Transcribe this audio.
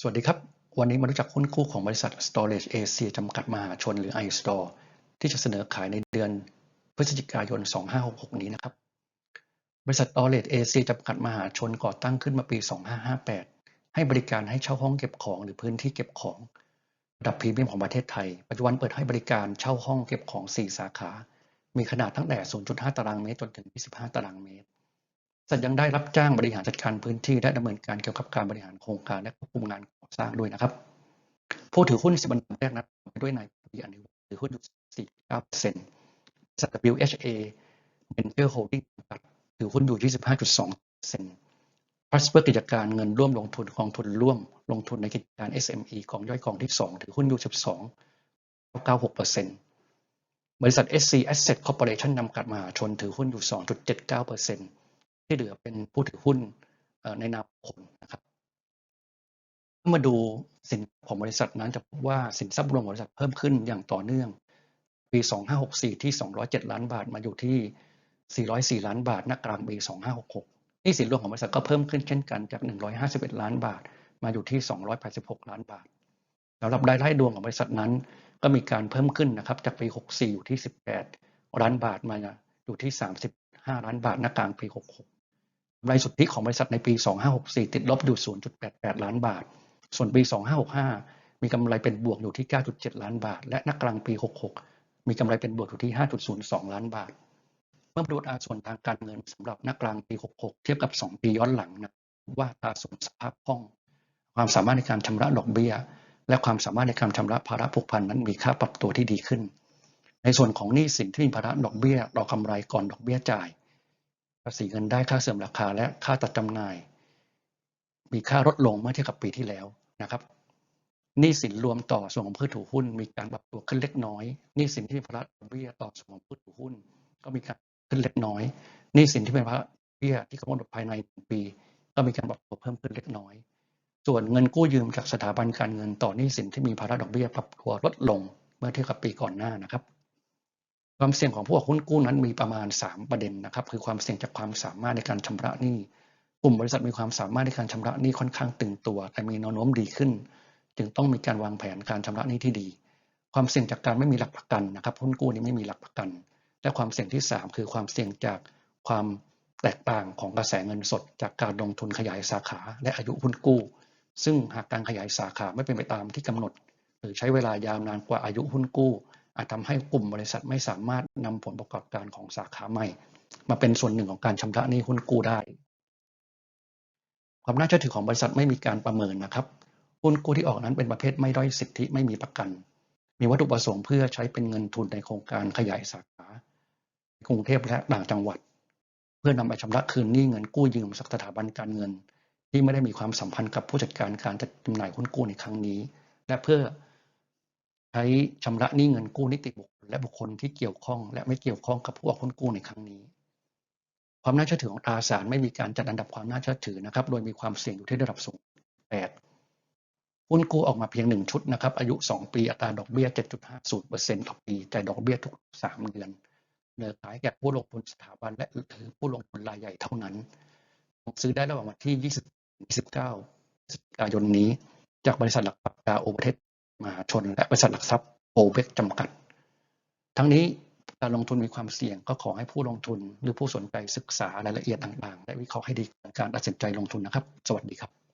สวัสดีครับ วันนี้มารู้จักหุ้นกู้ของบริษัท Storage Asia จำกัดมหาชนหรือ iStore ที่จะเสนอขายในเดือนพฤศจิกายน 2566 นี้นะครับ บริษัท Storage Asia จำกัดมหาชนก่อตั้งขึ้นมาปี 2558 ให้บริการให้เช่าห้องเก็บของหรือพื้นที่เก็บของระดับพรีเมียมของประเทศไทย ปัจจุบันเปิดให้บริการเช่าห้องเก็บของ 4 สาขา มีขนาดตั้งแต่ 0.5 ตารางเมตรจนถึง 25 ตารางเมตร สัตยังได้รับจ้างบริหารจัดการพื้นที่และดำเนินการเกี่ยวกับการบริหารโครงการและควบคุมงานก่อสร้างด้วยนะครับ ผู้ถือหุ้นสิบอันดับแรกนั้นด้วยนายปีอนุวัถือหุ้นอยู่ 49เปอร์เซ็นต์บริษัท WHA Venture Holding จำกัดถือหุ้นอยู่ 25.2เปอร์เซ็นต์ Prosper กิจการเงินร่วมลงทุนกองทุนร่วม ลงทุนในกิจการ SME ของย่อยกองที่ 2 ถือหุ้นอยู่ 12.96เปอร์เซ็นต์บริษัท SC Asset Corporation จำกัดมหาชนถือหุ้นอยู่ 2.79เปอร์เซ็นต์ ที่เหลือเป็นผู้ถือหุ้นในนามคนนะครับเมื่อมาดูสินของบริษัทนั้นจะพบว่าสินทรัพย์รวมของบริษัทเพิ่มขึ้นอย่างต่อเนื่อง ปี 2564 ที่ 207 ล้านบาทมาอยู่ที่ 404 ล้านบาทณกลางปี 2566นี่สินรวมของบริษัทก็เพิ่มขึ้นเช่นกันจาก 151 ล้านบาท มาอยู่ที่ 286 ล้านบาทสำหรับรายได้รวมของบริษัทนั้น ก็มีการเพิ่มขึ้นนะครับจากปี 64 อยู่ที่ 18 ล้านบาทมาอยู่ที่ 35 ล้านบาทณกลางปี 66กำไรสุทธิของบริษัทในปี 2564 ติดลบอยู่ 0.88 ล้านบาท ส่วนปี 2565 มีกำไรเป็นบวกอยู่ที่ 9.7 ล้านบาท และนักกลางปี 66 มีกำไรเป็นบวกอยู่ที่ 5.02 ล้านบาท เมื่อดูอัตราส่วนทางการเงินสำหรับนักกลางปี 66 เทียบกับ 2 ปีย้อนหลังนะว่าอัตราส่วนสภาพคล่อง ความสามารถในการชำระดอกเบี้ย และความสามารถในการชำระภาระผูกพันนั้นมีค่าปรับตัวที่ดีขึ้น ในส่วนของหนี้สินที่มีภาระดอกเบี้ยรอกำไรก่อนดอกเบี้ยจ่าย ภาษีเงินได้ค่าเสื่อมราคา และค่าตัดจำหน่าย มีค่าลดลงเมื่อเทียบกับปีที่แล้วนะครับหนี้สินรวมต่อส่วนของผู้ถือหุ้น มีการปรับตัวขึ้นเล็กน้อยหนี้สินที่มีภาระดอกเบี้ยต่อส่วนของผู้ถือหุ้น ก็มีการขึ้นเล็กน้อยหนี้สินที่เป็นภาระเบี้ยที่กำหนดภายในปี ก็มีการปรับตัวเพิ่มขึ้นเล็กน้อย ส่วนเงินกู้ยืมจากสถาบันการเงินต่อหนี้สินที่มีภาระดอกเบี้ยปรับตัวลดลงเมื่อเทียบกับปีก่อนหน้านะครับ ความเสี่ยงของผู้หุ้นกู้นั้นมีประมาณ 3 ประเด็นนะครับ คือความเสี่ยงจากความสามารถในการชำระหนี้ กลุ่มบริษัทมีความสามารถในการชำระหนี้ค่อนข้างตึงตัว แต่มีแนวโน้มดีขึ้น จึงต้องมีการวางแผนการชำระหนี้ที่ดี ความเสี่ยงจากการไม่มีหลักประกันนะครับหุ้นกู้นี้ไม่มีหลักประกัน และความเสี่ยงที่ 3 คือความเสี่ยงจากความแตกต่างของกระแสเงินสด จากการลงทุนขยายสาขาและอายุหุ้นกู้ ซึ่งหากการขยายสาขาไม่เป็นไปตามที่กำหนด หรือใช้เวลายาวนานกว่าอายุหุ้นกู้ อาจทำให้กลุ่มบริษัทไม่สามารถนำผลประกอบการของสาขาใหม่ มาเป็นส่วนหนึ่งของการชำระหนี้หุ้นกู้ได้ ความน่าเชื่อถือของบริษัทไม่มีการประเมินนะครับหุ้นกู้ที่ออกนั้นเป็นประเภทไม่ด้อยสิทธิไม่มีประกัน มีวัตถุประสงค์เพื่อใช้เป็นเงินทุนในโครงการขยายสาขากรุงเทพและต่างจังหวัด เพื่อนำไปชำระคืนหนี้เงินกู้ยืมจากสถาบันการเงิน ที่ไม่ได้มีความสัมพันธ์กับผู้จัดการการจัดจำหน่ายหุ้นกู้ในครั้งนี้ และเพื่อ ช้ชำระหนี้เงินกู้นิติบุคคลและบุคคลที่เกี่ยวข้อง และไม่เกี่ยวข้องกับผู้ออกหุ้นกู้ในครั้งนี้ ความน่าเชื่อถือของตราสารไม่มีการจัดอันดับความน่าเชื่อถือนะครับ โดยมีความเสี่ยงอยู่ที่ระดับสูง 8 หุ้นกู้ออกมาเพียงหนึ่งชุดนะครับ อายุ 2 ปี อัตราดอกเบี้ย 7.50%ต่อปีจ่ายดอกเบี้ยทุก 3 เดือนเนื้อขายแก่ผู้ลงทุนสถาบันและหรือผู้ลงทุนรายใหญ่เท่านั้น ซื้อได้ระหว่างวันที่ 20 29พฤศจิกายนนี้ จากบริษัทหลักปรกกาโอเวอร์เท มหาชน และบริษัทหลักทรัพย์โอเบกจำกัด ทั้งนี้การลงทุนมีความเสี่ยงก็ขอให้ผู้ลงทุนหรือผู้สนใจศึกษารายละเอียดต่างๆ และวิเคราะห์ให้ดีการตัดสินใจลงทุนนะครับ สวัสดีครับ